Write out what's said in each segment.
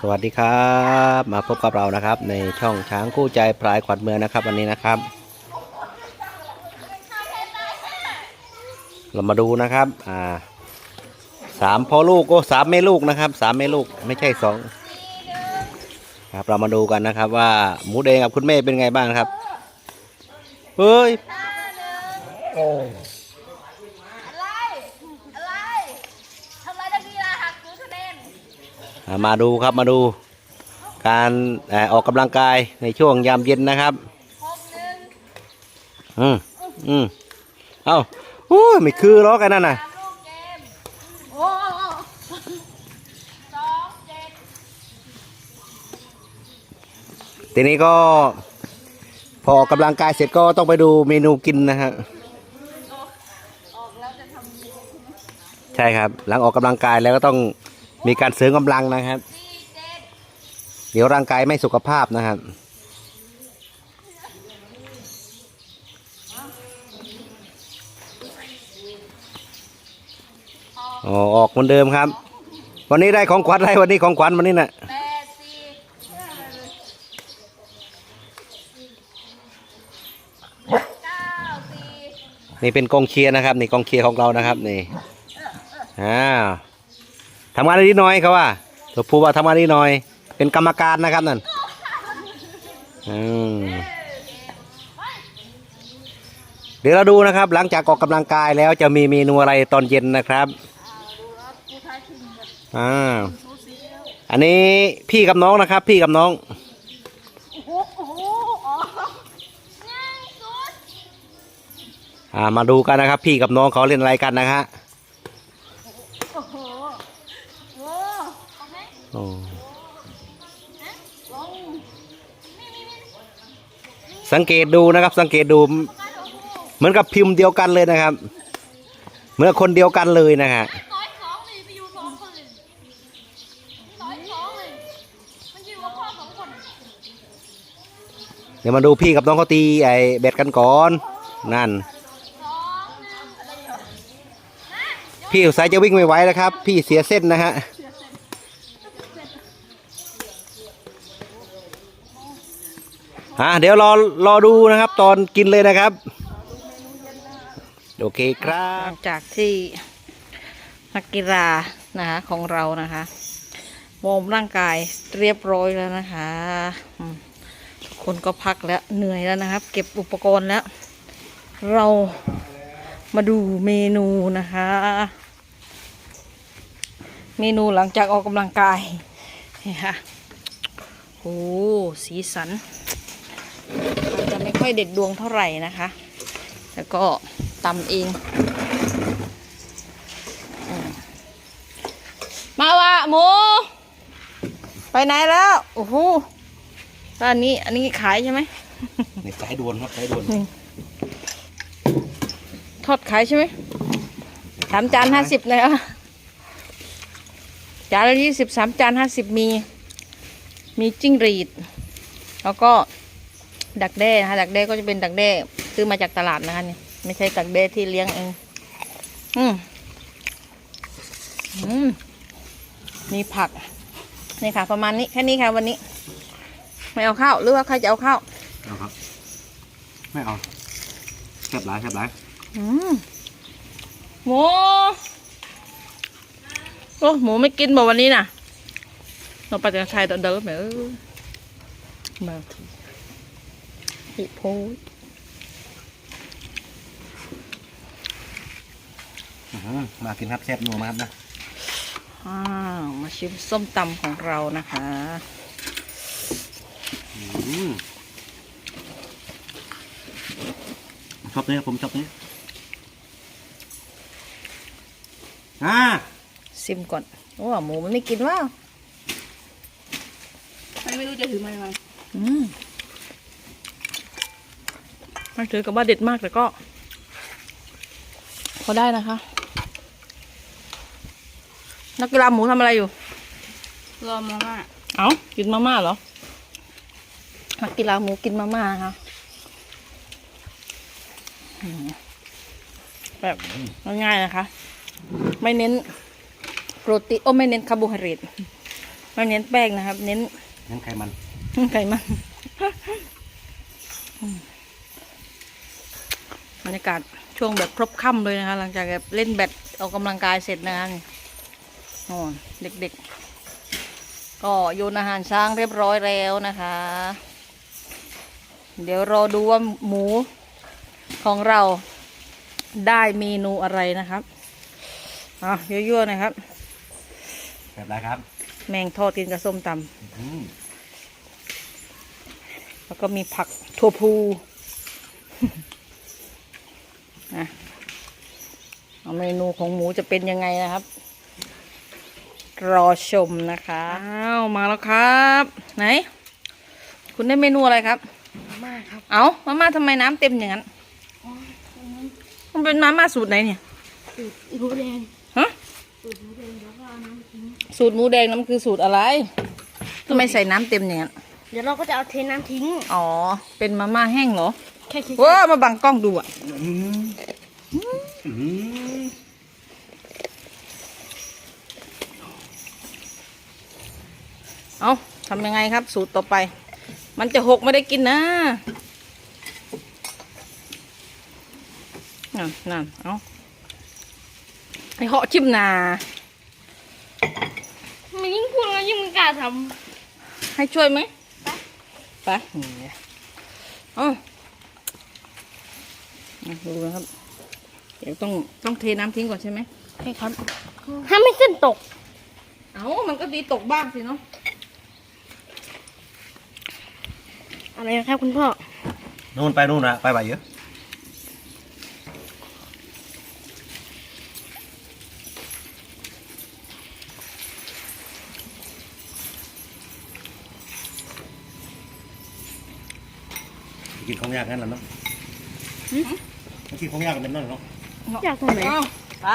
สวัสดีครับ มาพบกับเรานะครับ ในช่องช้างคู่ใจพลายขวัญเมืองนะครับ วันนี้นะครับ เรามาดูนะครับอ่าสามพ่อลูกโอ้สามแม่ลูกนะครับสามแม่ลูกไม่ใช่สองครับเรามาดูกันนะครับ ว่าหมูแดงกับคุณแม่เป็นไงบ้างครับเฮ้ย อะไร อะไร ทำไรตะกี้ล่ะหักศูนย์คะแนน อ่า มาดูครับมาดูการออกกำลังกายในช่วงยามเย็นนะครับอืมอืมเอ้าโอ้ยไม่คือล้อกันนั่นน่ะสามลูกเกมโอ้สองเจ็ดทีนี้ก็พอออกกำลังกายเสร็จก็ต้องไปดูเมนูกินนะฮะใช่ครับ หลังออกกำลังกายแล้วก็ต้อง มีการเสริมกำลังนะครับ เดี๋ยวร่างกายไม่สุขภาพนะครับอ๋อออกเหมือนเดิมครับ วันนี้ได้ของขวัญอะไรวันนี้ของขวัญวันนี้น่ะแปดสี่เก้าสี่นี่เป็นกองเชียร์นะครับ นี่กองเชียร์ของเรานะครับ นี่อ้าว ทำงานนิดหน่อยเขาว่าตัวผู้ว่าทำงานนิดหน่อย เป็นกรรมการนะครับนั่นเดี๋ยวเราดูนะครับ หลังจากออกกำลังกายแล้วจะมีเมนูอะไรตอนเย็นนะครับอ่าอันนี้พี่กับน้องนะครับ พี่กับน้องอ่ายสุดอ่ามาดูกันนะครับ พี่กับน้องเขาเล่นอะไรกันนะฮะ โอ้โหโอ้โอเค โอ้สังเกตดูนะครับ สังเกตดู เหมือนกับพิมพ์เดียวกันเลยนะครับ เหมือนคนเดียวกันเลยนะฮะเดี๋ยวมาดูพี่กับน้องเขาตีไอ้แบดกันก่อน นั่นสองอะไรเหรอฮะพี่สายจะวิ่งไม่ไหวแล้วครับ พี่เสียเส้นนะฮะ อะเดี๋ยวรอรอดูนะครับ ตอนกินเลยนะครับ โอเคครัหบ ลังจากที่นักกีฬานะคะของเรานะคะวอร์มร่างกายเรียบร้อยแล้วนะคะอืมทุกคนก็พักแล้วเหนื่อยแล้วนะครับ เก็บอุปกรณ์แล้ว เรามาดูเมนูนะคะ เมนูหลังจากออกกำลังกายนี่ค่ะโอ้สีสัน อาจจะไม่ค่อยเด็ดดวงเท่าไหร่นะคะ แล้วก็ตำเองอืมมาวะหมู ไปไหนแล้ว โอ้โหแล้วอันนี้อันนี้ขายใช่ไหมในสายด่วนครับสายด่วนทอดขายใช่ไหมสามจานห้าสิบเลยอะจานละยี่สิบสามจานห้าสิบมี มีจิ้งหรีด แล้วก็ ดักแด้นะคะดักแด้ก็จะเป็นดักแด้ซื้อมาจากตลาดนะคะเนี่ยไม่ใช่ดักแด้ที่เลี้ยงเองอืมอืมมีผักนี่ค่ะ ประมาณนี้แค่นี้ค่ะวันนี้ ไม่เอาข้าวหรือว่าใครจะเอาข้าวเอาครับ ไม่เอาแคบหลายแคบหลายอืมหมูโอ้หมูไม่กินบอกวันนี้น่ะเราไปจากชายตอนเดิมเหมือนมา หิโพดอื้อหือมากินครับแซ่บนัวมากครับนะอ้าวมาชิมส้มตำของเรานะคะอืมชอบเนี้ยผมชอบเนี้ยอ่าซิมก่อนโอ้หมูมันไม่กินว่าไม่รู้จะถือไม้มาอืม ไม่ถือกับว่าเด็ดมากแต่ก็ พอได้นะคะ นักกีฬาหมูทำอะไรอยู่ รอมาม่าเอากินมาม่าเหรอ นักกีฬาหมูกินมาม่านะคะอืมแบบง่ายๆนะคะ ไม่เน้นโปรตีนโอ้ไม่เน้นคาร์โบไฮเดรตไม่เน้นแป้งนะครับ เน้นนั่นไขมันไขมันอืม บรรยากาศช่วงแบบครบค่ำเลยนะคะ หลังจากแบบเล่นแบดออกกำลังกายเสร็จนะคะนี่โอ้เด็กๆ ก็โยนอาหารช้างเรียบร้อยแล้วนะคะ เดี๋ยวรอดูว่าหมูของเราได้เมนูอะไรนะครับอะยั่วๆหนะครับ แบบไรครับ แมงทอดกินกับส้มตอืมำแล้วก็มีผักถั่วพู นะเอาเมนูของหมูจะเป็นยังไงนะครับ รอชมนะคะอ้าวมาแล้วครับ ไหน คุณได้เมนูอะไรครับ มากครับ เอามาม่าทำไมน้ำเต็มอย่างนั้น มันเป็นมาม่าสูตรไหนเนี่ย สูตรหมูแดงฮะสูตรหมูแดงแล้วก็เอาน้ำทิ้งสูตรหมูแดงน้ำคือสูตรอะไรทำไมใส่น้ำเต็มอย่างนั้น เดี๋ยวเราก็จะเอาเทน้ำทิ้ง อ๋อ เป็นมาม่าแห้งเหรอ แค่คิดว้ามาบังกล้องดูอะอืมอืมเอาทำยังไงครับ สูตรต่อไป มันจะหกไม่ได้กินนะนั่นนั่นเอาไอเหาะชิมนามันยิ่งพูดแล้วยิ่งไม่กล้าทให้ช่วยไหมไปนี่เอาเอา ดูนะครับ เดี๋ยวต้องต้องเทน้ำทิ้งก่อนใช่ไหมำใช่ครับ ถ้าไม่เส้นตก เอามันก็ดีตกบ้างสิเนาะ อะไรนะครับคุณพ่อ นู่นไปนู่นนะไปไปเยอะ กินของยากงั้นเหรอเนาะ กินของยากกันเป็นนั่นเหรออยากตรงไหนเอาไป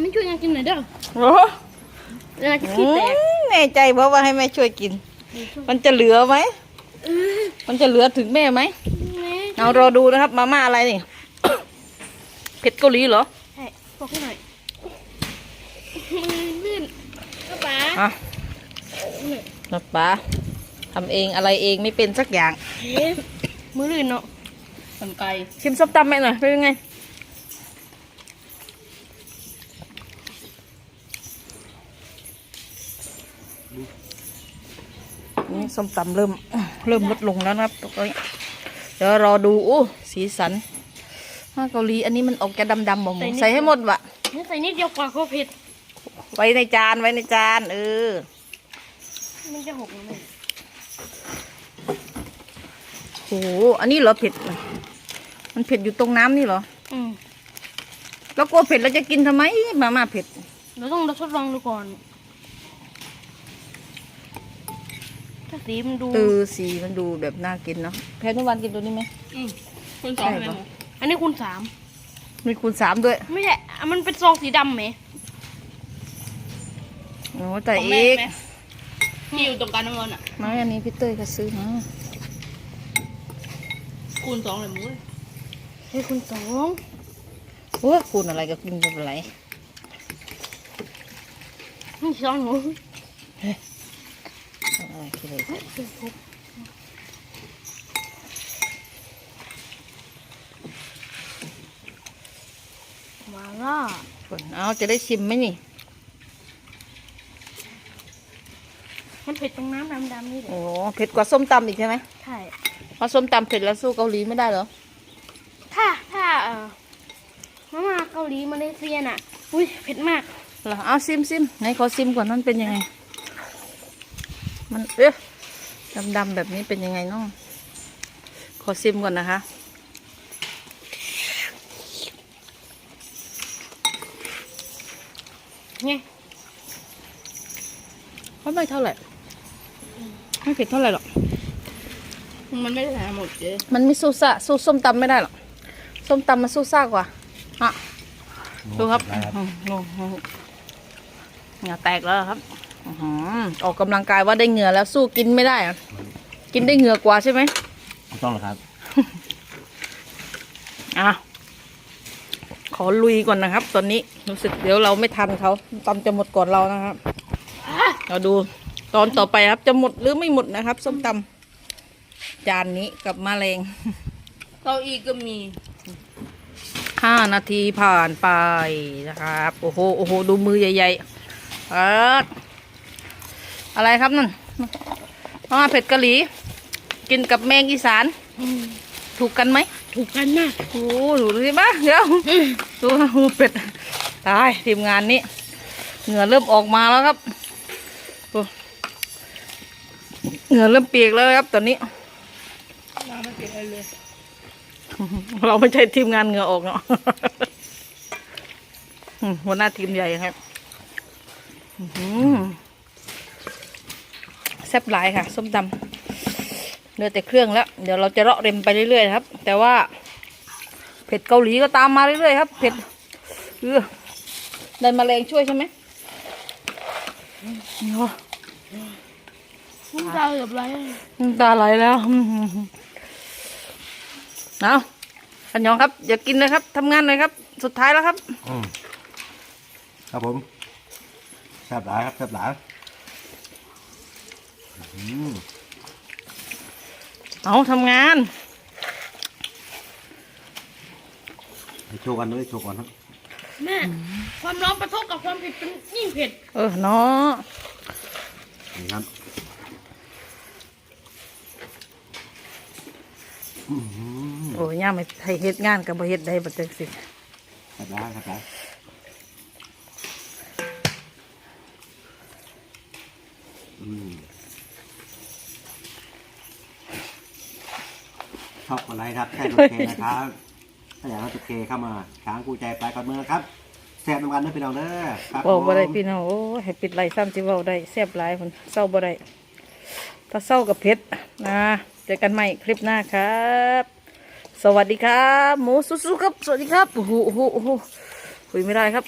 ไม่ช่วยกันกินหน่อยเด้อโอ้เวลาจะขี้แตกแน่ใจว่าว่าให้แม่ช่วยกิน มันจะเหลือไหมเออมันจะเหลือถึงแม่ไหมแม่เอารอดูนะครับมาม่าอะไรนี่เผ็ดเกาหลีเหรอใช่บอกให้หน่อยมือลื่นก็ป๋าอะนัดป๋าทำเองอะไรเองไม่เป็นสักอย่างเฮ้ยมือลื่นเนาะ ทำไก่ชิมส้มตำไหมหน่อยเป็นยังไงนี่ส้มตำเริ่มเริ่มลดลงแล้วนะครับตรงนี้เดี๋ยวรอดูโอ้สีสันถ้าเกาหลีอันนี้มันออกจะดำๆบ่หมูใส่ให้หมดวะนี่ใส่นิดเดียวกว่าก็เผ็ดไว้ในจานไว้ในจานเออมันจะหกนะแม่โหอันนี้เหรอเผ็ด มันเผ็ดอยู่ตรงน้ำนี่เหรอ อืมแล้วกลัวเผ็ดแล้วจะกินทำไมมาม่าเผ็ด เราต้องทดลองดูก่อน ถ้าสีมันดูเออสีมันดูแบบน่ากินเนาะแพทย์นุวันกินตัวนี้ไหมคุณสองใช่ปะอันนี้คุณสามมีคูณสามด้วยไม่ใช่อะมันเป็นซองสีดำไหมโอ้แต่เอกที่อยู่ตรงกลางน้ำมันอะ ไม่อันนี้พี่เต้ยก็ซื้อมาคูณสองเลยมุ้ย ให้คุณสองโอ้คูณอะไรก็กินไปเป็นไรนี่สองหนูอะไรคิดเลยมาล่าคนเอาจะได้ชิมไหมนี่ มันเผ็ดตรงน้ำดำๆนี่แหละโอ้เผ็ดกว่าส้มตำอีกใช่ไหมใช่ เพราะส้มตำเผ็ดแล้วสู้เกาหลีไม่ได้เหรอ ถ้าถ้าเอ่อมาม่าเกาหลีมาเลเซียน่ะ อุ้ยเผ็ดมากเหรอเอาซิมซิมไหนขอซิมก่อนมันเป็นยังไง มันเอ๊ะดำๆแบบนี้เป็นยังไงเนาะขอซิมก่อนนะคะ ไงก็ไม่เท่าไหร่ ไม่เผ็ดเท่าไหร่หรอก มันไม่ได้ใส่หมดเลยมันไม่สู้ซ่าสู้ส้มตำไม่ได้หรอก ส้มตำมันสู้ซ่ากว่า อะ ดูครับได้ครับอืมดูดูเหงื่อแตกแล้วครับอื้อหือออกกำลังกายว่าได้เหงื่อแล้วสู้กินไม่ได้อะกินได้เหงื่อกว่าใช่ไหมถูกต้องเหรอครับอะขอลุยก่อนนะครับ ตอนนี้รู้สึกเดี๋ยวเราไม่ทันเขาตำจะหมดก่อนเรานะครับเราดูตอนต่อไปครับจะหมดหรือไม่หมดนะครับ ส้มตำจานนี้กับมะเร็งเก้าอี้ก็มี ห้านาทีผ่านไปนะครับ โอ้โห โอ้โห ดูมือใหญ่ๆเอิดอะไรครับนั่นอ่าเผ็ดกะหรี่กินกับแมงอีสาน ถูกกันไหม ถูกกันนะโอ้ดูสิบ้าเดี๋ยวดูหูเป็ด ตายทีมงานนี้ เหงื่อเริ่มออกมาแล้วครับโอ้เหงื่อเริ่มเปียกแล้วครับตอนนี้น้ำไม่เป็นอะไรเลย เราไม่ใช่ทีมงานเหงื่อออกเนาะอืมหัวหน้าทีมใหญ่ครับอื้อหือแซ่บหลายค่ะ ส้มตำเหลือแต่เครื่องแล้ว เดี๋ยวเราจะเลาะเร็มไปเรื่อยๆนะครับ แต่ว่า เผ็ดเกาหลีก็ตามมาเรื่อยๆครับ เผ็ดเออได้แมลงช่วยใช่ไหมโอ้พุ่งดาวเกือบไรน้ำตาไหลแล้ว เอาขันยองครับอย่ากินเลยครับทำงานเลยครับ สุดท้ายแล้วครับ อืมครับผมแซ่บหลายครับแซ่บหลายอืมเอาทำงานให้โชว์กันด้วยโชว์ก่อนครับ แม่ความร้อนประทบกับความเผ็ดเป็นยิ่งเผ็ดเออเนาะนี่ครับโอ้ ยย่าไม่ให้เฮ็ดงานกับบ่เฮ็ดได้บัดจังสิแซ่บหลายแซ่บหลายอืมชอบอะไรครับแค่โอเคนะครับถ้าอยากให้โอเคเข้ามาช้างกูใจไปก่อนเมืองครับแซ่บน้ำกันด้วยพี่น้องเด้อครับเว้าบ่ได้ผมพี่น้องโอ้ยให้ปิดไลฟ์ซ้ำสิเว้าได้แซ่บหลายคนเศร้าบ่ได้ถ้าเศร้ากับเผ็ดนะเจอกันใหม่คลิปหน้าครับ สวัสดีครับ หมูสู้ๆครับ สวัสดีครับโอ้โหโอ้โหโอ้โหคุยไม่ได้ครับ